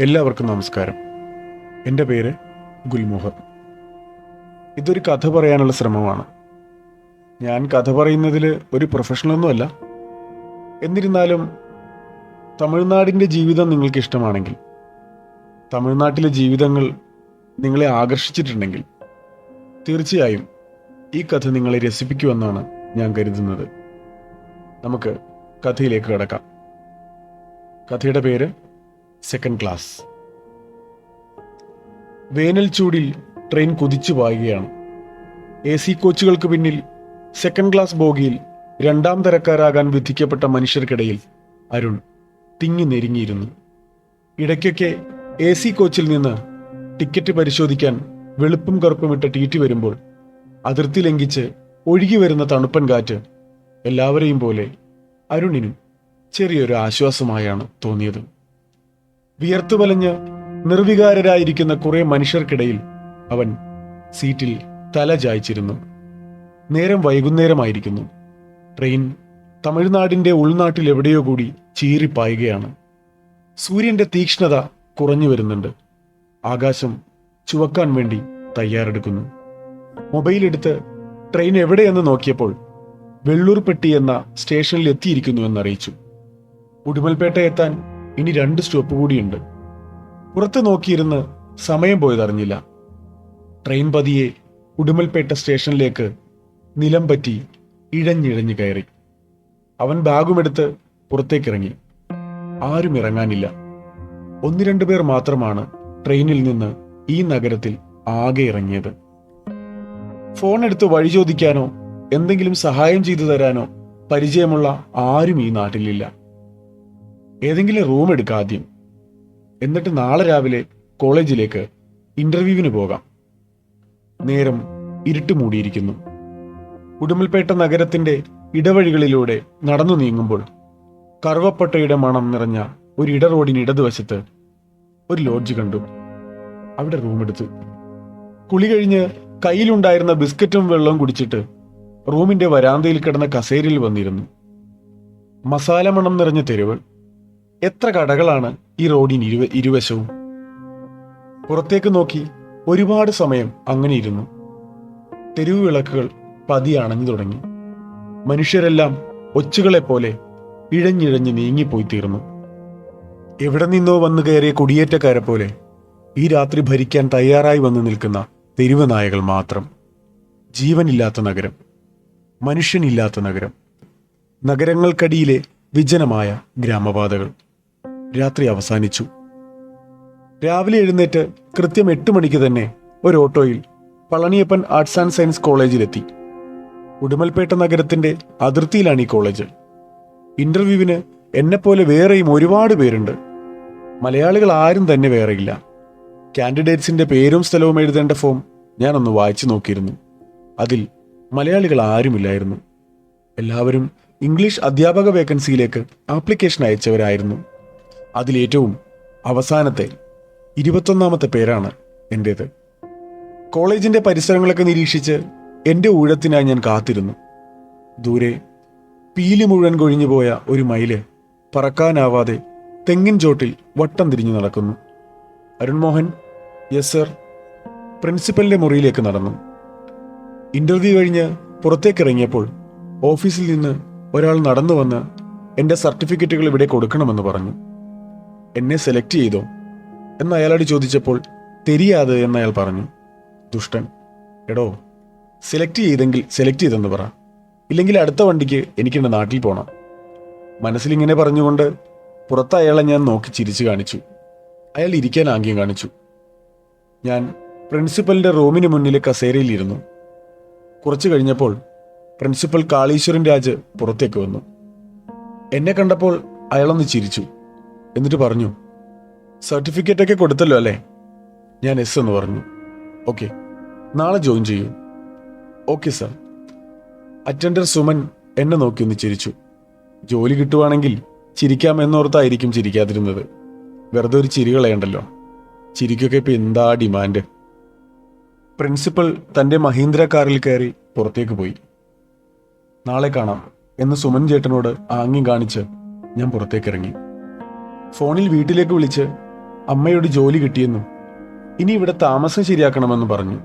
എല്ലാവർക്കും നമസ്കാരം. എന്റെ പേര് ഗുൽമോഹർ. ഇതൊരു കഥ പറയാനുള്ള ശ്രമമാണ്. ഞാൻ കഥ പറയുന്നതിൽ ഒരു പ്രൊഫഷണലൊന്നുമല്ല. എന്നിരുന്നാലും തമിഴ്നാടിന്റെ ജീവിതം നിങ്ങൾക്ക് ഇഷ്ടമാണെങ്കിൽ തമിഴ്നാട്ടിലെ ജീവിതങ്ങൾ നിങ്ങളെ ആകർഷിച്ചിട്ടുണ്ടെങ്കിൽ തീർച്ചയായും ഈ കഥ നിങ്ങളെ രസിപ്പിക്കുമെന്നാണ് ഞാൻ കരുതുന്നത്. നമുക്ക് കഥയിലേക്ക് കടക്കാം. കഥയുടെ പേര് സെക്കൻഡ് ക്ലാസ് വേനൽ ചൂടിൽ ട്രെയിൻ കുതിച്ചു പായുകയാണ്. എ സി കോച്ചുകൾക്ക് പിന്നിൽ സെക്കൻഡ് ക്ലാസ് ബോഗിയിൽ രണ്ടാം തരക്കാരാകാൻ വിധിക്കപ്പെട്ട മനുഷ്യർക്കിടയിൽ അരുൺ തിങ്ങി നെരുങ്ങിയിരുന്നു. ഇടയ്ക്കൊക്കെ എ സി കോച്ചിൽ നിന്ന് ടിക്കറ്റ് പരിശോധിക്കാൻ വെളുപ്പും കറുപ്പുമിട്ട ഇട്ട് ടീറ്റി വരുമ്പോൾ അതിർത്തി ലംഘിച്ച് ഒഴുകി വരുന്ന തണുപ്പൻ കാറ്റ് എല്ലാവരെയും പോലെ അരുണിനും ചെറിയൊരു ആശ്വാസമായാണ് തോന്നിയത്. വിയർത്തു വലഞ്ഞ് നിർവികാരരായിരിക്കുന്ന കുറെ മനുഷ്യർക്കിടയിൽ അവൻ സീറ്റിൽ തല ചായ്ച്ചിരുന്നു. നേരം വൈകുന്നേരമായിരിക്കുന്നു. ട്രെയിൻ തമിഴ്നാടിന്റെ ഉൾനാട്ടിൽ എവിടെയോ കൂടി ചീറിപ്പായുകയാണ്. സൂര്യന്റെ തീക്ഷ്ണത കുറഞ്ഞു വരുന്നുണ്ട്. ആകാശം ചുവക്കാൻ വേണ്ടി തയ്യാറെടുക്കുന്നു. മൊബൈൽ എടുത്ത് ട്രെയിൻ എവിടെയെന്ന് നോക്കിയപ്പോൾ വെള്ളൂർപ്പെട്ടി എന്ന സ്റ്റേഷനിൽ എത്തിയിരിക്കുന്നു എന്നറിയിച്ചു. ഉടുമൽപേട്ട എത്താൻ ഇനി രണ്ട് സ്റ്റോപ്പ് കൂടിയുണ്ട്. പുറത്ത് നോക്കിയിരുന്ന് സമയം പോയതറിഞ്ഞില്ല. ട്രെയിൻ പതിയെ ഉടുമൽപേട്ട സ്റ്റേഷനിലേക്ക് നിലം പറ്റി ഇഴഞ്ഞിഴഞ്ഞു കയറി. അവൻ ബാഗുമെടുത്ത് പുറത്തേക്കിറങ്ങി. ആരും ഇറങ്ങാനില്ല. ഒന്ന് രണ്ടു പേർ മാത്രമാണ് ട്രെയിനിൽ നിന്ന് ഈ നഗരത്തിൽ ആകെ ഇറങ്ങിയത്. ഫോൺ എടുത്ത് വഴി ചോദിക്കാനോ എന്തെങ്കിലും സഹായം ചെയ്തു തരാനോ പരിചയമുള്ള ആരും ഈ നാട്ടിലില്ല. ഏതെങ്കിലും റൂം എടുക്കാം ആദ്യം എന്നിട്ട് നാളെ രാവിലെ കോളേജിലേക്ക് ഇന്റർവ്യൂവിന് പോകാം. നേരം ഇരുട്ട് മൂടിയിരിക്കുന്നു. ഉടുമൽപേട്ട നഗരത്തിന്റെ ഇടവഴികളിലൂടെ നടന്നു നീങ്ങുമ്പോൾ കറുവപ്പട്ടയുടെ മണം നിറഞ്ഞ ഒരു ഇട റോഡിന് ഇടതുവശത്ത് ഒരു ലോഡ്ജ് കണ്ടു. അവിടെ റൂം എടുത്തു. കുളി കഴിഞ്ഞ് കയ്യിലുണ്ടായിരുന്ന ബിസ്ക്കറ്റും വെള്ളവും കുടിച്ചിട്ട് റൂമിന്റെ വരാന്തയിൽ കിടന്ന കസേരയിൽ വന്നിരുന്നു. മസാല മണം നിറഞ്ഞ തെരുവ്. എത്ര കടകളാണ് ഈ റോഡിന് ഇരുവ ഇരുവശവും? പുറത്തേക്ക് നോക്കി ഒരുപാട് സമയം അങ്ങനെ ഇരുന്നു. തെരുവ് വിളക്കുകൾ പതിയെ അണഞ്ഞു തുടങ്ങി. മനുഷ്യരെല്ലാം ഒച്ചുകളെ പോലെ ഇഴഞ്ഞിഴഞ്ഞ് നീങ്ങിപ്പോയി തീർന്നു. എവിടെ നിന്നോ വന്നു കയറിയ കുടിയേറ്റക്കാരെ പോലെ ഈ രാത്രി ഭരിക്കാൻ തയ്യാറായി വന്നു നിൽക്കുന്ന തെരുവ് നായകൾ മാത്രം. ജീവനില്ലാത്ത നഗരം മനുഷ്യനില്ലാത്ത നഗരം നഗരങ്ങൾക്കടിയിലെ വിജനമായ ഗ്രാമപാതകൾ. രാത്രി അവസാനിച്ചു. രാവിലെ എഴുന്നേറ്റ് കൃത്യം എട്ട് മണിക്ക് തന്നെ ഒരു ഓട്ടോയിൽ പളനിയപ്പൻ ആർട്സ് ആൻഡ് സയൻസ് കോളേജിലെത്തി. ഉടുമൽപേട്ട നഗരത്തിന്റെ അതിർത്തിയിലാണ് ഈ കോളേജ്. ഇന്റർവ്യൂവിന് എന്നെപ്പോലെ വേറെയും ഒരുപാട് പേരുണ്ട്. മലയാളികൾ ആരും തന്നെ വേറെയില്ല. കാൻഡിഡേറ്റ്സിന്റെ പേരും സ്ഥലവും എഴുതേണ്ട ഫോം ഞാനൊന്ന് വായിച്ചു നോക്കിയിരുന്നു. അതിൽ മലയാളികൾ ആരുമില്ലായിരുന്നു. എല്ലാവരും ഇംഗ്ലീഷ് അധ്യാപക വേക്കൻസിയിലേക്ക് ആപ്ലിക്കേഷൻ അയച്ചവരായിരുന്നു. അതിലേറ്റവും അവസാനത്തെ ഇരുപത്തൊന്നാമത്തെ പേരാണ് എന്റേത് കോളേജിന്റെ പരിസരങ്ങളൊക്കെ നിരീക്ഷിച്ച് എന്റെ ഊഴത്തിനായി ഞാൻ കാത്തിരുന്നു. ദൂരെ പീലി മുഴുവൻ കൊഴിഞ്ഞു പോയ ഒരു മയിൽ പറക്കാനാവാതെ തെങ്ങിൻ ചോട്ടിൽ വട്ടം തിരിഞ്ഞു നടക്കുന്നു. അരുൺമോഹൻ യെസ് സർ പ്രിൻസിപ്പലിന്റെ മുറിയിലേക്ക് നടന്നു. ഇന്റർവ്യൂ കഴിഞ്ഞ് പുറത്തേക്കിറങ്ങിയപ്പോൾ ഓഫീസിൽ നിന്ന് ഒരാൾ നടന്നു വന്ന് എന്റെ സർട്ടിഫിക്കറ്റുകൾ ഇവിടെ കൊടുക്കണമെന്ന് പറഞ്ഞു. എന്നെ സെലക്ട് ചെയ്തോ എന്ന് അയാളോട് ചോദിച്ചപ്പോൾ തെരിയാതെ എന്ന് അയാൾ പറഞ്ഞു. ദുഷ്ടൻ എടോ സെലക്ട് ചെയ്തെങ്കിൽ സെലക്ട് ചെയ്തെന്ന് പറ. ഇല്ലെങ്കിൽ അടുത്ത വണ്ടിക്ക് എനിക്ക് എന്റെ നാട്ടിൽ പോകണം മനസ്സിലിങ്ങനെ പറഞ്ഞുകൊണ്ട് പുറത്ത് അയാളെ ഞാൻ നോക്കി ചിരിച്ചു കാണിച്ചു. അയാൾ ഇരിക്കാൻ ആംഗ്യം കാണിച്ചു. ഞാൻ പ്രിൻസിപ്പലിന്റെ റൂമിന് മുന്നിലെ കസേരയിലിരുന്നു കുറച്ചു കഴിഞ്ഞപ്പോൾ പ്രിൻസിപ്പൽ കാളീശ്വരൻ രാജ് പുറത്തേക്ക് വന്നു. എന്നെ കണ്ടപ്പോൾ അയാളൊന്ന് ചിരിച്ചു. എന്നിട്ട് പറഞ്ഞു സർട്ടിഫിക്കറ്റ് ഒക്കെ കൊടുത്തല്ലോ അല്ലേ? ഞാൻ എസ് എന്ന് പറഞ്ഞു. ഓക്കെ നാളെ ജോയിൻ ചെയ്യൂ. Okay sir. അറ്റൻഡർ സുമൻ എന്നെ നോക്കി ഒന്ന് ചിരിച്ചു. ജോലി കിട്ടുവാണെങ്കിൽ ചിരിക്കാം എന്നോർത്തായിരിക്കും ചിരിക്കാതിരുന്നത്. വെറുതെ ഒരു ചിരി കളയണ്ടല്ലോ. ചിരിക്കൊക്കെ ഇപ്പം എന്താ ഡിമാൻഡ്? പ്രിൻസിപ്പൽ തന്റെ മഹീന്ദ്ര കാറിൽ കയറി പുറത്തേക്ക് പോയി. നാളെ കാണാം എന്ന് സുമൻ ചേട്ടനോട് ആംഗ്യം കാണിച്ച് ഞാൻ പുറത്തേക്ക് ഇറങ്ങി. ഫോണിൽ വീട്ടിലേക്ക് വിളിച്ച് അമ്മയോട് ജോലി കിട്ടിയെന്നും ഇനി ഇവിടെ താമസം ശരിയാക്കണമെന്ന് പറഞ്ഞു.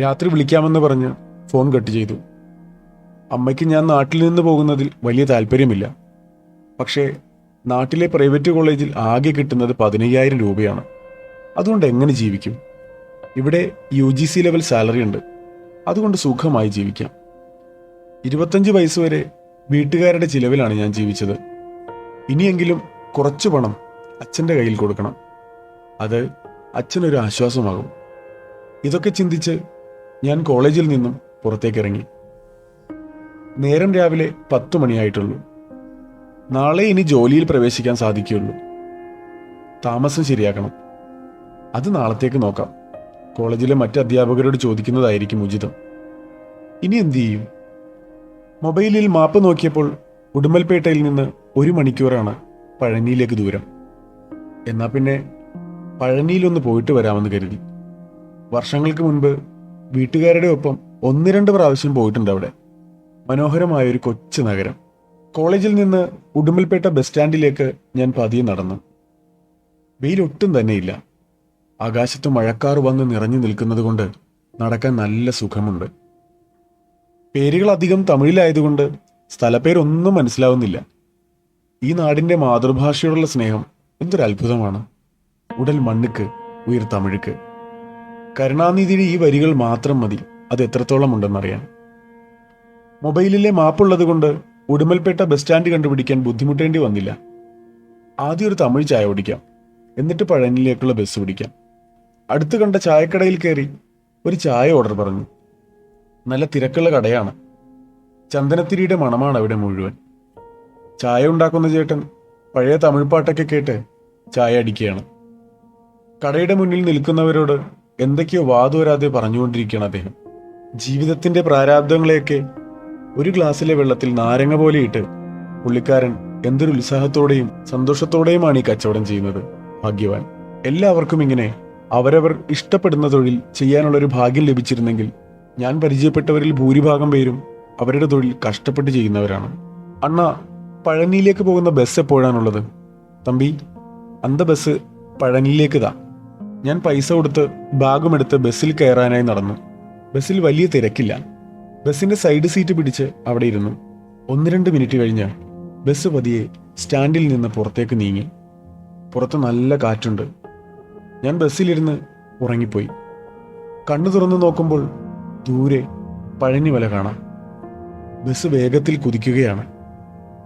രാത്രി വിളിക്കാമെന്ന് പറഞ്ഞ് ഫോൺ കട്ട് ചെയ്തു. അമ്മയ്ക്ക് ഞാൻ നാട്ടിൽ നിന്ന് പോകുന്നതിൽ വലിയ താല്പര്യമില്ല. പക്ഷേ നാട്ടിലെ പ്രൈവറ്റ് കോളേജിൽ ആകെ കിട്ടുന്നത് പതിനയ്യായിരം രൂപയാണ്. അതുകൊണ്ട് എങ്ങനെ ജീവിക്കും? ഇവിടെ U G C level salary ഉണ്ട്. അതുകൊണ്ട് സുഖമായി ജീവിക്കാം. ഇരുപത്തഞ്ച് വയസ്സ് വരെ വീട്ടുകാരുടെ ചിലവിലാണ് ഞാൻ ജീവിച്ചത്. ഇനിയെങ്കിലും കുറച്ചു പണം അച്ഛന്റെ കയ്യിൽ കൊടുക്കണം. അത് അച്ഛനൊരു ആശ്വാസമാകും. ഇതൊക്കെ ചിന്തിച്ച് ഞാൻ കോളേജിൽ നിന്നും പുറത്തേക്ക് ഇറങ്ങി. നേരം രാവിലെ പത്തു മണിയായിട്ടുള്ളൂ. നാളെ ഇനി ജോലിയിൽ പ്രവേശിക്കാൻ സാധിക്കുകയുള്ളൂ. താമസം ശരിയാക്കണം. അത് നാളത്തേക്ക് നോക്കാം. കോളേജിലെ മറ്റ് അധ്യാപകരോട് ചോദിക്കുന്നതായിരിക്കും ഉചിതം. ഇനി എന്തു ചെയ്യും? മൊബൈലിൽ മാപ്പ് നോക്കിയപ്പോൾ ഉടുമൽപേട്ടയിൽ നിന്ന് ഒരു മണിക്കൂറാണ് പഴനിയിലേക്ക് ദൂരം. എന്നാ പിന്നെ പഴനിയിലൊന്ന് പോയിട്ട് വരാമെന്ന് കരുതി. വർഷങ്ങൾക്ക് മുൻപ് വീട്ടുകാരുടെ ഒപ്പം ഒന്ന് രണ്ട് പ്രാവശ്യം പോയിട്ടുണ്ട് അവിടെ. മനോഹരമായ ഒരു കൊച്ചു നഗരം. കോളേജിൽ നിന്ന് ഉടുമ്പൽപേട്ട ബസ് സ്റ്റാൻഡിലേക്ക് ഞാൻ പതിയെ നടന്നു. വെയിലൊട്ടും തന്നെയില്ല. ആകാശത്ത് മഴക്കാർ വന്ന് നിറഞ്ഞു നിൽക്കുന്നത് കൊണ്ട് നടക്കാൻ നല്ല സുഖമുണ്ട്. പേരുകൾ അധികം തമിഴിലായതുകൊണ്ട് സ്ഥലപ്പേരൊന്നും മനസ്സിലാവുന്നില്ല. ഈ നാടിന്റെ മാതൃഭാഷയോടുള്ള സ്നേഹം എന്തൊരു അത്ഭുതമാണ്. ഉടൽ മണ്ണുക്ക് ഉയർ തമിഴുക്ക്. കരുണാനിധിയുടെ ഈ വരികൾ മാത്രം മതി അത് എത്രത്തോളം ഉണ്ടെന്നറിയാൻ. മൊബൈലിലെ മാപ്പുള്ളത് കൊണ്ട് ഉടുമൽപേട്ട ബസ് സ്റ്റാൻഡ് കണ്ടുപിടിക്കാൻ ബുദ്ധിമുട്ടേണ്ടി വന്നില്ല. ആദ്യം ഒരു തമിഴ് ചായ ഓടിക്കാം എന്നിട്ട് പഴനിയിലേക്കുള്ള ബസ് പിടിക്കാം. അടുത്ത് കണ്ട ചായക്കടയിൽ കയറി ഒരു ചായ ഓർഡർ പറഞ്ഞു. നല്ല തിരക്കുള്ള കടയാണ്. ചന്ദനത്തിരിയുടെ മണമാണ് അവിടെ മുഴുവൻ. ചായ ഉണ്ടാക്കുന്ന ചേട്ടൻ പഴയ തമിഴ് പാട്ടൊക്കെ കേട്ട് ചായ അടിക്കുകയാണ്. കടയുടെ മുന്നിൽ നിൽക്കുന്നവരോട് എന്തൊക്കെയോ വാതുവരാതെ പറഞ്ഞുകൊണ്ടിരിക്കുകയാണ് അദ്ദേഹം. ജീവിതത്തിന്റെ പ്രാരാബ്ദങ്ങളെയൊക്കെ ഒരു ഗ്ലാസ്സിലെ വെള്ളത്തിൽ നാരങ്ങ പോലെ ഇട്ട് പുള്ളിക്കാരൻ എന്തൊരു ഉത്സാഹത്തോടെയും സന്തോഷത്തോടെയുമാണ് ഈ കച്ചവടം ചെയ്യുന്നത്. ഭാഗ്യവാൻ. എല്ലാവർക്കും ഇങ്ങനെ അവരവർ ഇഷ്ടപ്പെടുന്ന തൊഴിൽ ചെയ്യാനുള്ള ഒരു ഭാഗ്യം ലഭിച്ചിരുന്നെങ്കിൽ ഞാൻ പരിചയപ്പെട്ടവരിൽ ഭൂരിഭാഗം പേരും അവരുടെ തൊഴിൽ കഷ്ടപ്പെട്ട് ചെയ്യുന്നവരാണ്. അണ്ണ പഴനിയിലേക്ക് പോകുന്ന ബസ് എപ്പോഴാണുള്ളത്? തമ്പി അന്ത ബസ് പഴനിയിലേക്ക് താ ഞാൻ പൈസ കൊടുത്ത് ബാഗുമെടുത്ത് ബസ്സിൽ കയറാനായി നടന്നു. ബസ്സിൽ വലിയ തിരക്കില്ല. ബസ്സിന്റെ സൈഡ് സീറ്റ് പിടിച്ച് അവിടെ ഇരുന്നു. ഒന്ന് രണ്ട് മിനിറ്റ് കഴിഞ്ഞ് ബസ് പതിയെ സ്റ്റാൻഡിൽ നിന്ന് പുറത്തേക്ക് നീങ്ങി. പുറത്ത് നല്ല കാറ്റുണ്ട്. ഞാൻ ബസ്സിലിരുന്ന് ഉറങ്ങിപ്പോയി. കണ്ണു തുറന്നു നോക്കുമ്പോൾ ദൂരെ പഴനി വല കാണാം. ബസ് വേഗത്തിൽ കുതിക്കുകയാണ്.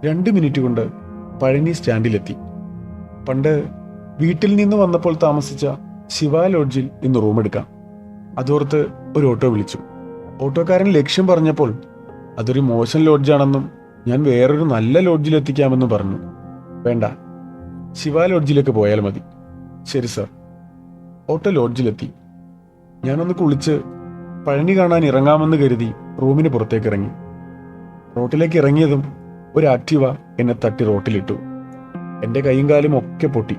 രണ്ട് മിനിറ്റ് കൊണ്ട് പഴനി സ്റ്റാൻഡിലെത്തി. പണ്ട് വീട്ടിൽ നിന്ന് വന്നപ്പോൾ താമസിച്ച ശിവ ലോഡ്ജിൽ ഇന്ന് റൂം എടുക്കാം. അതോർത്ത് ഒരു ഓട്ടോ വിളിച്ചു. ഓട്ടോക്കാരൻ ലക്ഷ്യം പറഞ്ഞപ്പോൾ അതൊരു മോശം ലോഡ്ജാണെന്നും ഞാൻ വേറൊരു നല്ല ലോഡ്ജിൽ എത്തിക്കാമെന്നും പറഞ്ഞു. വേണ്ട ശിവ ലോഡ്ജിലേക്ക് പോയാൽ മതി. ശരി സർ. ഓട്ടോ ലോഡ്ജിലെത്തി. ഞാനൊന്ന് കുളിച്ച് പഴനി കാണാൻ ഇറങ്ങാമെന്ന് കരുതി റൂമിന് പുറത്തേക്ക് ഇറങ്ങി. റോട്ടിലേക്ക് ഇറങ്ങിയതും ഒരു ആക്റ്റീവ എന്നെ തട്ടി റോട്ടിലിട്ടു. എന്റെ കൈയും കാലും ഒക്കെ പൊട്ടി.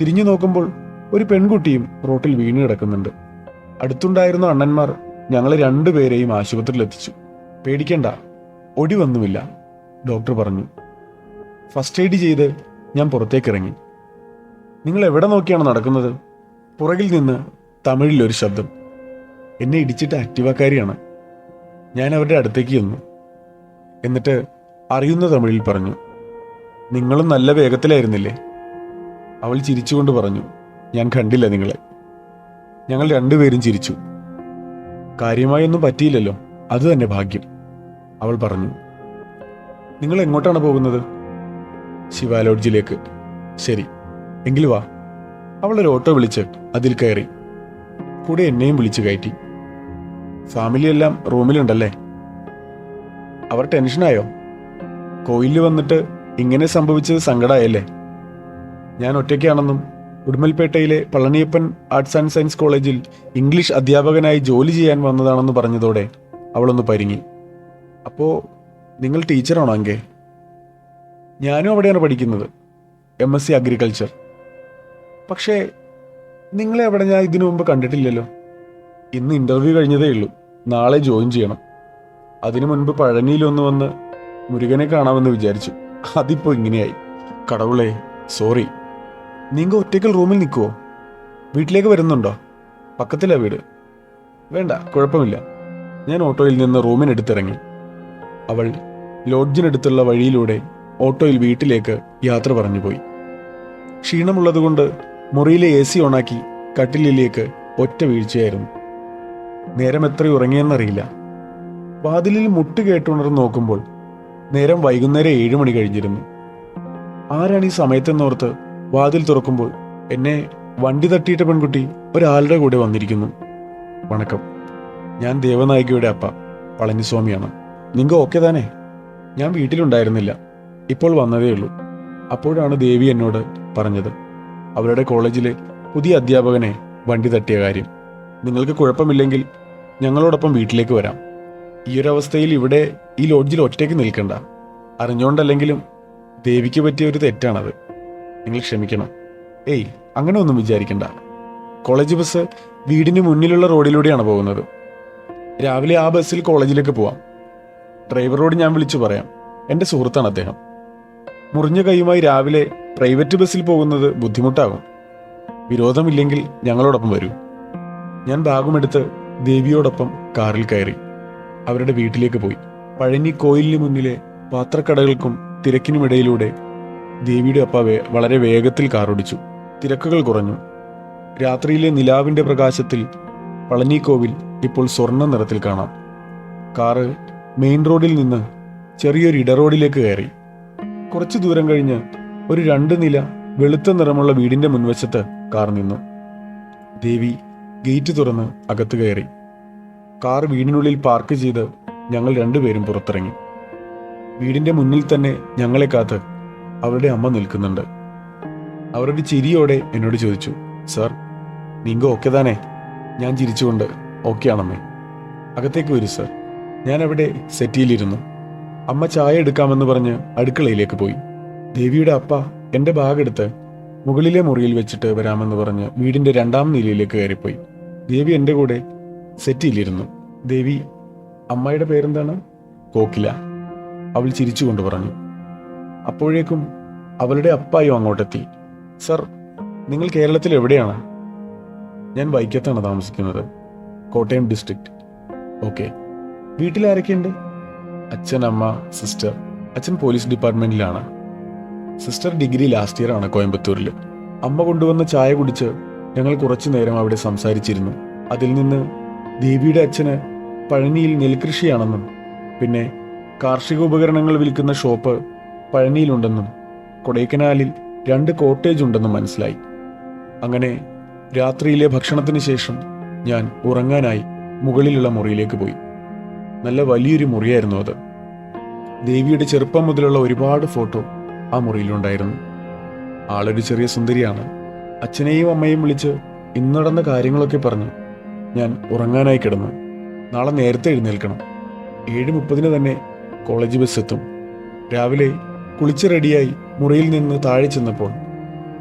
തിരിഞ്ഞു നോക്കുമ്പോൾ ഒരു പെൺകുട്ടിയും റോട്ടിൽ വീണ് കിടക്കുന്നുണ്ട്. അടുത്തുണ്ടായിരുന്ന അണ്ണന്മാർ ഞങ്ങൾ രണ്ടുപേരെയും ആശുപത്രിയിൽ എത്തിച്ചു പേടിക്കണ്ട ഒടിവൊന്നുമില്ല ഡോക്ടർ പറഞ്ഞു. ഫസ്റ്റ് എയ്ഡ് ചെയ്ത് ഞാൻ പുറത്തേക്ക് ഇറങ്ങി നിങ്ങൾ എവിടെ നോക്കിയാണ് നടക്കുന്നത്? പുറകിൽ നിന്ന് തമിഴിൽ ഒരു ശബ്ദം. എന്നെ ഇടിച്ചിട്ട് ആക്റ്റീവാക്കാരിയാണ് ഞാൻ അവരുടെ അടുത്തേക്ക് ചെന്നു. എന്നിട്ട് അറിയുന്ന തമിഴിൽ പറഞ്ഞു നിങ്ങളും നല്ല വേഗത്തിലായിരുന്നില്ലേ? അവൾ ചിരിച്ചുകൊണ്ട് പറഞ്ഞു ഞാൻ കണ്ടില്ല നിങ്ങളെ. ഞങ്ങൾ രണ്ടുപേരും ചിരിച്ചു. കാര്യമായൊന്നും പറ്റിയില്ലല്ലോ അത് തന്നെ ഭാഗ്യം. അവൾ പറഞ്ഞു നിങ്ങൾ എങ്ങോട്ടാണ് പോകുന്നത്? ശിവ ലോഡ്ജിലേക്ക്. ശരി എങ്കിൽ വാ. അവൾ ഒരു ഓട്ടോ വിളിച്ച് അതിൽ കയറി കൂടെ എന്നെയും വിളിച്ചു കയറ്റി. ഫാമിലി എല്ലാം റൂമിലുണ്ടല്ലേ? അവർ ടെൻഷനായോ? കോയിലിൽ വന്നിട്ട് ഇങ്ങനെ സംഭവിച്ചത് സങ്കടമായല്ലേ ഞാൻ ഒറ്റയ്ക്കാണെന്നും ഉടുമൽപേട്ടയിലെ പളനിയപ്പൻ ആർട്സ് ആൻഡ് സയൻസ് കോളേജിൽ ഇംഗ്ലീഷ് അധ്യാപകനായി ജോലി ചെയ്യാൻ വന്നതാണെന്ന് പറഞ്ഞതോടെ അവളൊന്ന് പരിങ്ങി. അപ്പോൾ നിങ്ങൾ ടീച്ചറാണോ അങ്കെ? ഞാനും അവിടെയാണ് പഠിക്കുന്നത് എം എസ് സി അഗ്രികൾച്ചർ പക്ഷേ നിങ്ങളെ അവിടെ ഞാൻ ഇതിനു മുമ്പ് കണ്ടിട്ടില്ലല്ലോ. ഇന്ന് ഇന്റർവ്യൂ കഴിഞ്ഞതേ ഉള്ളൂ. നാളെ ജോയിൻ ചെയ്യണം. അതിനു മുൻപ് പഴനിയിലൊന്ന് വന്ന് മുരുകനെ കാണാമെന്ന് വിചാരിച്ചു അതിപ്പോ ഇങ്ങനെയായി. കടവുളെ സോറി നിങ്ങൾ ഒറ്റയ്ക്കൽ റൂമിൽ നിൽക്കുവോ വീട്ടിലേക്ക് വരുന്നുണ്ടോ? പക്കത്തിലാ വീട്. വേണ്ട കുഴപ്പമില്ല. ഞാൻ ഓട്ടോയിൽ നിന്ന് റൂമിനെടുത്തിറങ്ങി. അവൾ ലോഡ്ജിനടുത്തുള്ള വഴിയിലൂടെ ഓട്ടോയിൽ വീട്ടിലേക്ക് യാത്ര പറഞ്ഞു പോയി ക്ഷീണമുള്ളതുകൊണ്ട് മുറിയിലെ എ സി ഓണാക്കി കട്ടിലിലേക്ക് ഒറ്റ വീഴ്ചയായിരുന്നു. നേരം എത്ര ഉറങ്ങിയെന്നറിയില്ല. വാതിലിൽ മുട്ട് കേട്ടുണർന്ന് നോക്കുമ്പോൾ നേരം വൈകുന്നേരം ഏഴു മണി കഴിഞ്ഞിരുന്നു. ആരാണ് ഈ സമയത്തെന്നോർത്ത് വാതിൽ തുറക്കുമ്പോൾ എന്നെ വണ്ടി തട്ടിയിട്ട പെൺകുട്ടി ഒരാളുടെ കൂടെ വന്നിരിക്കുന്നു. വണക്കം. ഞാൻ ദേവനായികയുടെ അപ്പ പളനിസ്വാമിയാണ്. നിങ്ങൾ ഓക്കെ താനേ? ഞാൻ വീട്ടിലുണ്ടായിരുന്നില്ല. ഇപ്പോൾ വന്നതേ ഉള്ളൂ. അപ്പോഴാണ് ദേവി എന്നോട് പറഞ്ഞത്. അവരുടെ കോളേജിലെ പുതിയ അധ്യാപകനെ വണ്ടി തട്ടിയ കാര്യം. നിങ്ങൾക്ക് കുഴപ്പമില്ലെങ്കിൽ ഞങ്ങളോടൊപ്പം വീട്ടിലേക്ക് വരാം. ഈ ഒരു അവസ്ഥയിൽ ഇവിടെ ഈ ലോഡ്ജിൽ ഒറ്റയ്ക്ക് നിൽക്കണ്ട. അറിഞ്ഞുകൊണ്ടല്ലെങ്കിലും ദേവിക്ക് പറ്റിയ ഒരു തെറ്റാണത്. നിങ്ങൾ ക്ഷമിക്കണം. ഏയ് അങ്ങനെ ഒന്നും വിചാരിക്കണ്ട. കോളേജ് ബസ് വീടിന് മുന്നിലുള്ള റോഡിലൂടെയാണ് പോകുന്നത്. രാവിലെ ആ ബസ്സിൽ കോളേജിലേക്ക് പോവാം. ഡ്രൈവറോട് ഞാൻ വിളിച്ചു പറയാം. എന്റെ സുഹൃത്താണ് അദ്ദേഹം. മുറിഞ്ഞ കൈയുമായി രാവിലെ പ്രൈവറ്റ് ബസ്സിൽ പോകുന്നത് ബുദ്ധിമുട്ടാകും. വിരോധമില്ലെങ്കിൽ ഞങ്ങളോടൊപ്പം വരൂ. ഞാൻ ബാഗുമെടുത്ത് ദേവിയോടൊപ്പം കാറിൽ കയറി. അവരുടെ വീട്ടിലേക്ക് പോയി. പഴനി കോയിലിന് മുന്നിലെ പാത്രക്കടകൾക്കും തിരക്കിനുമിടയിലൂടെ ദേവിയുടെ അപ്പ വളരെ വേഗത്തിൽ കാറോടിച്ചു. തിരക്കുകൾ കുറഞ്ഞു. രാത്രിയിലെ നിലാവിന്റെ പ്രകാശത്തിൽ പളനി കോവിൽ ഇപ്പോൾ സ്വർണ നിറത്തിൽ കാണാം. കാറ് മെയിൻ റോഡിൽ നിന്ന് ചെറിയൊരു ഇടറോഡിലേക്ക് കയറി. കുറച്ചു ദൂരം കഴിഞ്ഞ് ഒരു രണ്ട് നില വെളുത്ത നിറമുള്ള വീടിന്റെ മുൻവശത്ത് കാർ നിന്നു. ദേവി ഗേറ്റ് തുറന്ന് അകത്ത് കയറി. കാർ വീടിനുള്ളിൽ പാർക്ക് ചെയ്ത് ഞങ്ങൾ രണ്ടുപേരും പുറത്തിറങ്ങി. വീടിന്റെ മുന്നിൽ തന്നെ ഞങ്ങളെ കാത്ത് അവരുടെ അമ്മ നിൽക്കുന്നുണ്ട്. അവരുടെ ചിരിയോടെ എന്നോട് ചോദിച്ചു സാർ നിങ്ങൾ ഓക്കെ താനേ? ഞാൻ ചിരിച്ചുകൊണ്ട് ഓക്കെ ആണമ്മേ അകത്തേക്ക് വരൂ സാർ. ഞാൻ അവിടെ സെറ്റിയിലിരുന്നു. അമ്മ ചായ എടുക്കാമെന്ന് പറഞ്ഞ് അടുക്കളയിലേക്ക് പോയി. ദേവിയുടെ അപ്പ എന്റെ ബാഗ് എടുത്ത് മുകളിലെ മുറിയിൽ വെച്ചിട്ട് വരാമെന്ന് പറഞ്ഞ് വീടിന്റെ രണ്ടാം നിലയിലേക്ക് കയറിപ്പോയി. ദേവി എന്റെ കൂടെ സെറ്റിയിലിരുന്നു. ദേവി അമ്മയുടെ പേരെന്താണ്? കോക്കില. അവൾ ചിരിച്ചുകൊണ്ട് പറഞ്ഞു. അപ്പോഴേക്കും അവളുടെ അപ്പായും അങ്ങോട്ടെത്തി. സർ നിങ്ങൾ കേരളത്തിൽ എവിടെയാണ്? ഞാൻ വൈക്കത്താണ് താമസിക്കുന്നത്. Kottayam district okay. വീട്ടിൽ ആരൊക്കെയുണ്ട്? അച്ഛൻ അമ്മ സിസ്റ്റർ. അച്ഛൻ പോലീസ് ഡിപ്പാർട്ട്മെന്റിലാണ്. സിസ്റ്റർ ഡിഗ്രി ലാസ്റ്റ് ഇയർ ആണ് കോയമ്പത്തൂരിൽ. അമ്മ കൊണ്ടുവന്ന ചായ കുടിച്ച് ഞങ്ങൾ കുറച്ചു നേരം അവിടെ സംസാരിച്ചിരുന്നു. അതിൽ നിന്ന് ദേവിയുടെ അച്ഛന് പഴനിയിൽ നെൽകൃഷിയാണെന്നും പിന്നെ കാർഷിക ഉപകരണങ്ങൾ വിൽക്കുന്ന ഷോപ്പ് പഴനിയിലുണ്ടെന്നും കൊടൈക്കനാലിൽ രണ്ട് കോട്ടേജ് ഉണ്ടെന്നും മനസ്സിലായി. അങ്ങനെ രാത്രിയിലെ ഭക്ഷണത്തിന് ശേഷം ഞാൻ ഉറങ്ങാനായി മുകളിലുള്ള മുറിയിലേക്ക് പോയി. നല്ല വലിയൊരു മുറിയായിരുന്നു അത്. ദേവിയുടെ ചെറുപ്പം മുതലുള്ള ഒരുപാട് ഫോട്ടോ ആ മുറിയിലുണ്ടായിരുന്നു. ആളൊരു ചെറിയ സുന്ദരിയാണ്. അച്ഛനെയും അമ്മയും വിളിച്ച് ഇന്ന് നടന്ന കാര്യങ്ങളൊക്കെ പറഞ്ഞു. ഞാൻ ഉറങ്ങാനായി കിടന്നു. നാളെ നേരത്തെ എഴുന്നേൽക്കണം. ഏഴ് മുപ്പതിന് തന്നെ കോളേജ് ബസ് എത്തും. രാവിലെ കുളിച്ച് റെഡിയായി മുറിയിൽ നിന്ന് താഴെ ചെന്നപ്പോൾ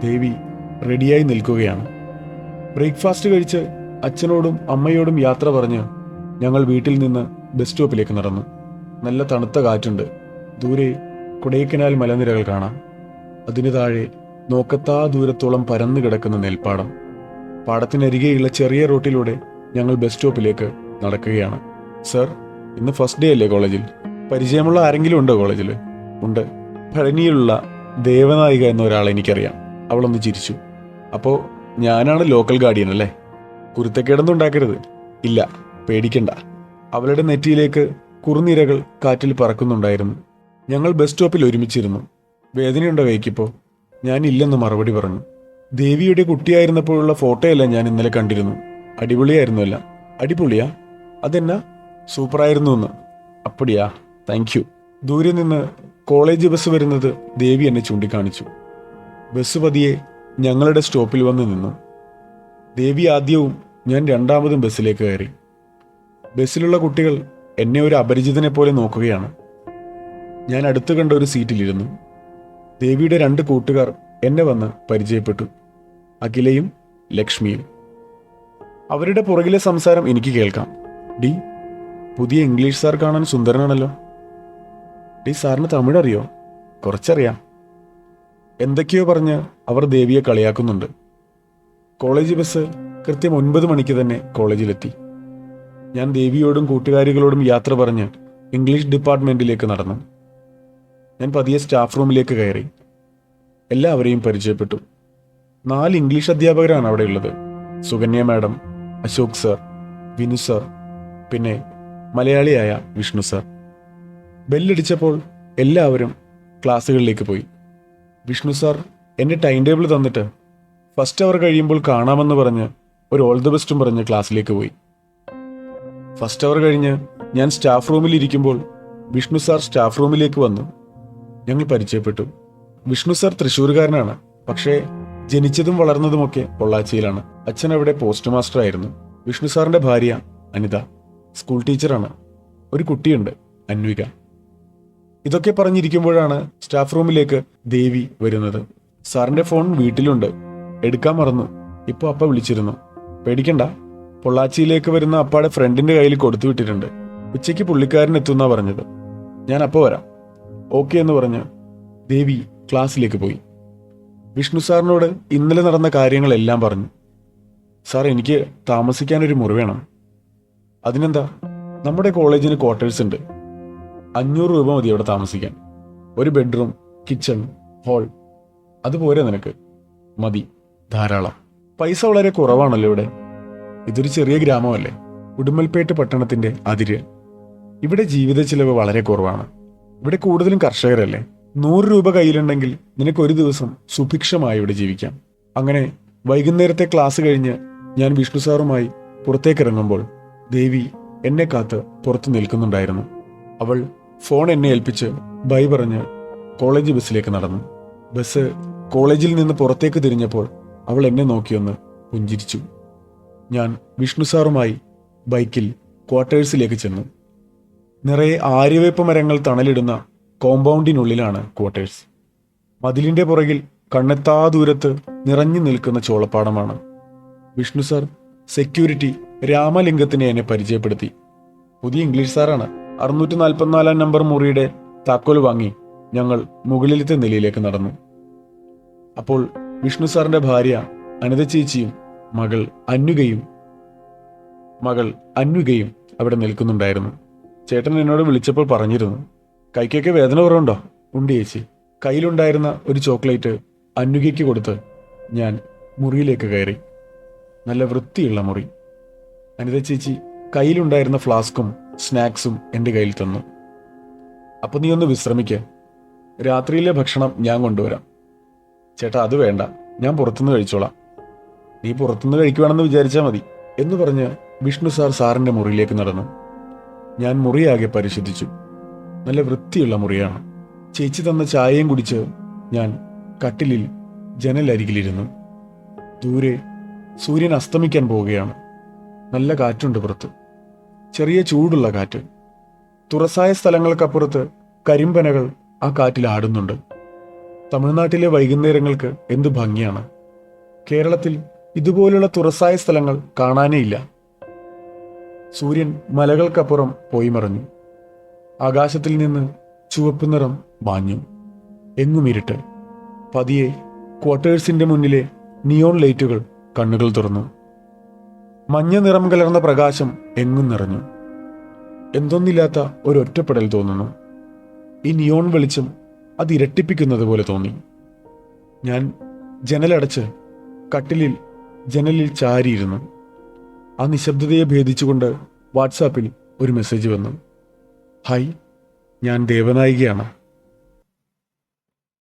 ദേവി റെഡിയായി നിൽക്കുകയാണ്. ബ്രേക്ക്ഫാസ്റ്റ് കഴിച്ച് അച്ഛനോടും അമ്മയോടും യാത്ര പറഞ്ഞ് ഞങ്ങൾ വീട്ടിൽ നിന്ന് ബസ് സ്റ്റോപ്പിലേക്ക് നടന്നു. നല്ല തണുത്ത കാറ്റുണ്ട്. ദൂരെ കൊടൈക്കനാൽ മലനിരകൾ കാണാം. അതിനു താഴെ നോക്കത്താ ദൂരത്തോളം പരന്നു കിടക്കുന്ന നെൽപ്പാടം. പാടത്തിനരികെയുള്ള ചെറിയ റൂട്ടിലൂടെ ഞങ്ങൾ ബസ് സ്റ്റോപ്പിലേക്ക് നടക്കുകയാണ്. സർ ഇന്ന് ഫസ്റ്റ് ഡേ അല്ലേ കോളേജിൽ? പരിചയമുള്ള ആരെങ്കിലും ഉണ്ടോ കോളേജിൽ ഉണ്ട്. പഴനിയിലുള്ള ദേവനായിക എന്ന ഒരാളെ എനിക്കറിയാം. അവളൊന്ന് ചിരിച്ചു. അപ്പോൾ ഞാനാണ് ലോക്കൽ ഗാർഡിയൻ അല്ലേ? കുരുത്തക്കേടൊന്നും ഉണ്ടാക്കരുത്. ഇല്ല പേടിക്കണ്ട. അവളുടെ നെറ്റിയിലേക്ക് കുറുനിരകൾ കാറ്റിൽ പറക്കുന്നുണ്ടായിരുന്നു. ഞങ്ങൾ ബസ് സ്റ്റോപ്പിൽ ഒരുമിച്ചിരുന്നു. വേദനയുണ്ടോ കൈക്കിപ്പോൾ ഞാൻ ഇല്ലെന്ന് മറുപടി പറഞ്ഞു. ദേവിയുടെ കുട്ടിയായിരുന്നപ്പോഴുള്ള ഫോട്ടോയെല്ലാം ഞാൻ ഇന്നലെ കണ്ടിരുന്നു അടിപൊളിയായിരുന്നു എല്ലാം അടിപൊളിയാ? അതെന്നാ? സൂപ്പറായിരുന്നു എന്ന് അപ്പടിയാ. താങ്ക് യു ദൂരെ നിന്ന് കോളേജ് ബസ് വരുന്നത് ദേവി എന്നെ ചൂണ്ടിക്കാണിച്ചു. ബസ് പതിയെ ഞങ്ങളുടെ സ്റ്റോപ്പിൽ വന്ന് നിന്നു. ദേവി ആദ്യവും ഞാൻ രണ്ടാമതും ബസ്സിലേക്ക് കയറി. ബസ്സിലുള്ള കുട്ടികൾ എന്നെ ഒരു അപരിചിതനെ പോലെ നോക്കുകയാണ്. ഞാൻ അടുത്ത് കണ്ട ഒരു സീറ്റിലിരുന്നു. ദേവിയുടെ രണ്ട് കൂട്ടുകാർ എന്നെ വന്ന് പരിചയപ്പെട്ടു. അഖിലയും ലക്ഷ്മിയും. അവരുടെ പുറകിലെ സംസാരം എനിക്ക് കേൾക്കാം. ഡി പുതിയ ഇംഗ്ലീഷ് സാർ കാണാൻ സുന്ദരനാണല്ലോ. ഡി സാറിന് തമിഴ് അറിയോ കുറച്ചറിയാം. എന്തൊക്കെയോ പറഞ്ഞ് അവർ ദേവിയെ കളിയാക്കുന്നുണ്ട്. കോളേജ് ബസ് കൃത്യം ഒൻപത് മണിക്ക് തന്നെ കോളേജിലെത്തി. ഞാൻ ദേവിയോടും കൂട്ടുകാരികളോടും യാത്ര പറഞ്ഞ് ഇംഗ്ലീഷ് ഡിപ്പാർട്ട്മെന്റിലേക്ക് നടന്നു. ഞാൻ പതിയെ സ്റ്റാഫ് റൂമിലേക്ക് കയറി. എല്ലാവരെയും പരിചയപ്പെട്ടു. നാല് ഇംഗ്ലീഷ് അധ്യാപകരാണ് അവിടെയുള്ളത്. Sukanya madam Ashok sir Vinu sir പിന്നെ മലയാളിയായ വിഷ്ണു സർ. ബെല്ലടിച്ചപ്പോൾ എല്ലാവരും ക്ലാസ്സുകളിലേക്ക് പോയി. വിഷ്ണു സർ എന്റെ ടൈം ടേബിൾ തന്നിട്ട് ഫസ്റ്റ് അവർ കഴിയുമ്പോൾ കാണാമെന്ന് പറഞ്ഞ് ഒരു ഓൾ ദി ബെസ്റ്റും പറഞ്ഞ് ക്ലാസ്സിലേക്ക് പോയി. ഫസ്റ്റ് അവർ കഴിഞ്ഞ് ഞാൻ സ്റ്റാഫ് റൂമിൽ ഇരിക്കുമ്പോൾ വിഷ്ണു സാർ സ്റ്റാഫ് റൂമിലേക്ക് വന്നു. ഞങ്ങൾ പരിചയപ്പെട്ടു. വിഷ്ണു സാർ തൃശ്ശൂർകാരനാണ്. പക്ഷേ ജനിച്ചതും വളർന്നതുമൊക്കെ പൊള്ളാച്ചിയിലാണ്. അച്ഛൻ അവിടെ പോസ്റ്റ് മാസ്റ്റർ ആയിരുന്നു. വിഷ്ണു സാറിന്റെ ഭാര്യ അനിത. സ്കൂൾ ടീച്ചറാണ്. ഒരു കുട്ടിയുണ്ട് അന്വിക. ഇതൊക്കെ പറഞ്ഞിരിക്കുമ്പോഴാണ് സ്റ്റാഫ് റൂമിലേക്ക് ദേവി വരുന്നത്. സാറിന്റെ ഫോൺ വീട്ടിലുണ്ട്. എടുക്കാൻ മറന്നു. ഇപ്പൊ അപ്പ വിളിച്ചിരുന്നു. പേടിക്കണ്ട. പൊള്ളാച്ചിയിലേക്ക് വരുന്ന അപ്പാടെ ഫ്രണ്ടിന്റെ കയ്യിൽ കൊടുത്തു വിട്ടിട്ടുണ്ട്. ഉച്ചയ്ക്ക് പുള്ളിക്കാരൻ എത്തുന്നാ പറഞ്ഞത്. ഞാൻ അപ്പ വരാം. ഓക്കെ എന്ന് പറഞ്ഞ് ദേവി ക്ലാസ്സിലേക്ക് പോയി. വിഷ്ണു സാറിനോട് ഇന്നലെ നടന്ന കാര്യങ്ങളെല്ലാം പറഞ്ഞു. സാർ എനിക്ക് താമസിക്കാനൊരു മുറി വേണം. അതിനെന്താ? നമ്മുടെ കോളേജിന് ക്വാർട്ടേഴ്സ് ഉണ്ട്. അഞ്ഞൂറ് രൂപ മതി അവിടെ താമസിക്കാൻ. ഒരു ബെഡ്റൂം കിച്ചൺ ഹാൾ. അതുപോലെ നിനക്ക്? മതി. ധാരാളം. പൈസ വളരെ കുറവാണല്ലോ ഇവിടെ. ഇതൊരു ചെറിയ ഗ്രാമമല്ലേ? ഉടുമൽപേട്ട് പട്ടണത്തിന്റെ അതിര്. ഇവിടെ ജീവിത ചിലവ് വളരെ കുറവാണ്. ഇവിടെ കൂടുതലും കർഷകരല്ലേ? നൂറ് രൂപ കയ്യിലുണ്ടെങ്കിൽ നിനക്ക് ഒരു ദിവസം സുഭിക്ഷമായി ഇവിടെ ജീവിക്കാം. അങ്ങനെ വൈകുന്നേരത്തെ ക്ലാസ് കഴിഞ്ഞ് ഞാൻ വിഷ്ണു സാറുമായി പുറത്തേക്ക് ഇറങ്ങുമ്പോൾ ദേവി എന്നെ കാത്ത് പുറത്ത് നിൽക്കുന്നുണ്ടായിരുന്നു. അവൾ ഫോൺ എന്നെ ഏൽപ്പിച്ച് ബൈ പറഞ്ഞ് കോളേജ് ബസ്സിലേക്ക് നടന്നു. ബസ് കോളേജിൽ നിന്ന് പുറത്തേക്ക് തിരിഞ്ഞപ്പോൾ അവൾ എന്നെ നോക്കിയൊന്ന് പുഞ്ചിരിച്ചു. ഞാൻ വിഷ്ണു സാറുമായി ബൈക്കിൽ ക്വാർട്ടേഴ്സിലേക്ക് ചെന്നു. നിറയെ ആര്യവേപ്പ് മരങ്ങൾ തണലിടുന്ന കോമ്പൗണ്ടിനുള്ളിലാണ് ക്വാർട്ടേഴ്സ്. മതിലിന്റെ പുറകിൽ കണ്ണെത്താ ദൂരത്ത് നിറഞ്ഞു നിൽക്കുന്ന ചോളപ്പാടമാണ്. വിഷ്ണു സാർ സെക്യൂരിറ്റി രാമലിംഗത്തിനെ എന്നെ പരിചയപ്പെടുത്തി. പുതിയ ഇംഗ്ലീഷ് സാറാണ്. അറുന്നൂറ്റി നാൽപ്പത്തിനാലാം നമ്പർ മുറിയുടെ താക്കോൽ വാങ്ങി ഞങ്ങൾ മുകളിലത്തെ നിലയിലേക്ക് നടന്നു. അപ്പോൾ വിഷ്ണു സാറിന്റെ ഭാര്യ അനിത ചേച്ചിയും മകൾ അന്വികയും മകൾ അന്വികയും അവിടെ നിൽക്കുന്നുണ്ടായിരുന്നു. ചേട്ടൻ എന്നോട് വിളിച്ചപ്പോൾ പറഞ്ഞിരുന്നു കൈക്കൊക്കെ വേദന കുറവുണ്ടോ? ഉണ്ട് ചേച്ചി. കയ്യിലുണ്ടായിരുന്ന ഒരു ചോക്ലേറ്റ് അന്നുകയ്ക്ക് കൊടുത്ത് ഞാൻ മുറിയിലേക്ക് കയറി. നല്ല വൃത്തിയുള്ള മുറി. അനിത ചേച്ചി കയ്യിലുണ്ടായിരുന്ന ഫ്ലാസ്കും സ്നാക്സും എന്റെ കയ്യിൽ തന്നു. അപ്പൊ നീ ഒന്ന് വിശ്രമിക്ക. രാത്രിയിലെ ഭക്ഷണം ഞാൻ കൊണ്ടുവരാം. ചേട്ടാ അത് വേണ്ട. ഞാൻ പുറത്തുനിന്ന് കഴിച്ചോളാം. നീ പുറത്തുനിന്ന് കഴിക്കുവാണെന്ന് വിചാരിച്ചാൽ മതി എന്ന് പറഞ്ഞ് വിഷ്ണു സാർ സാറിന്റെ മുറിയിലേക്ക് നടന്നു. ഞാൻ മുറിയാകെ പരിശോധിച്ചു നല്ല വൃത്തിയുള്ള മുറിയാണ്. ചേച്ചി തന്ന ചായയും കുടിച്ച് ഞാൻ കട്ടിലിൽ ജനലരികിലിരുന്നു. ദൂരെ സൂര്യൻ അസ്തമിക്കാൻ പോവുകയാണ്. നല്ല കാറ്റുണ്ട് പുറത്ത്. ചെറിയ ചൂടുള്ള കാറ്റ്. തുറസായ സ്ഥലങ്ങൾക്കപ്പുറത്ത് കരിമ്പനകൾ ആ കാറ്റിൽ ആടുന്നുണ്ട്. തമിഴ്നാട്ടിലെ വൈകുന്നേരങ്ങൾക്ക് എന്ത് ഭംഗിയാണ്. കേരളത്തിൽ ഇതുപോലുള്ള തുറസായ സ്ഥലങ്ങൾ കാണാനേ ഇല്ല സൂര്യൻ മലകൾക്കപ്പുറം പോയി മറഞ്ഞു. ആകാശത്തിൽ നിന്ന് ചുവപ്പ് നിറം മാഞ്ഞു എങ്ങും ഇരുട്ട്. പതിയെ ക്വാർട്ടേഴ്സിന്റെ മുന്നിലെ നിയോൺ ലൈറ്റുകൾ കണ്ണുകൾ തുറന്നു. മഞ്ഞ നിറം കലർന്ന പ്രകാശം എങ്ങും നിറഞ്ഞു. എന്തൊന്നില്ലാത്ത ഒരൊറ്റപ്പെടൽ തോന്നുന്നു. ഈ നിയോൺ വെളിച്ചം അത് ഇരട്ടിപ്പിക്കുന്നത് പോലെ തോന്നി. ഞാൻ ജനലടച്ച് കട്ടിലിൽ ജനലിൽ ചാരിയിരുന്നു. ആ നിശബ്ദതയെ ഭേദിച്ചുകൊണ്ട് വാട്സാപ്പിൽ ഒരു മെസ്സേജ് വന്നു. ഹായ് ഞാൻ ദേവനായികയാണ്.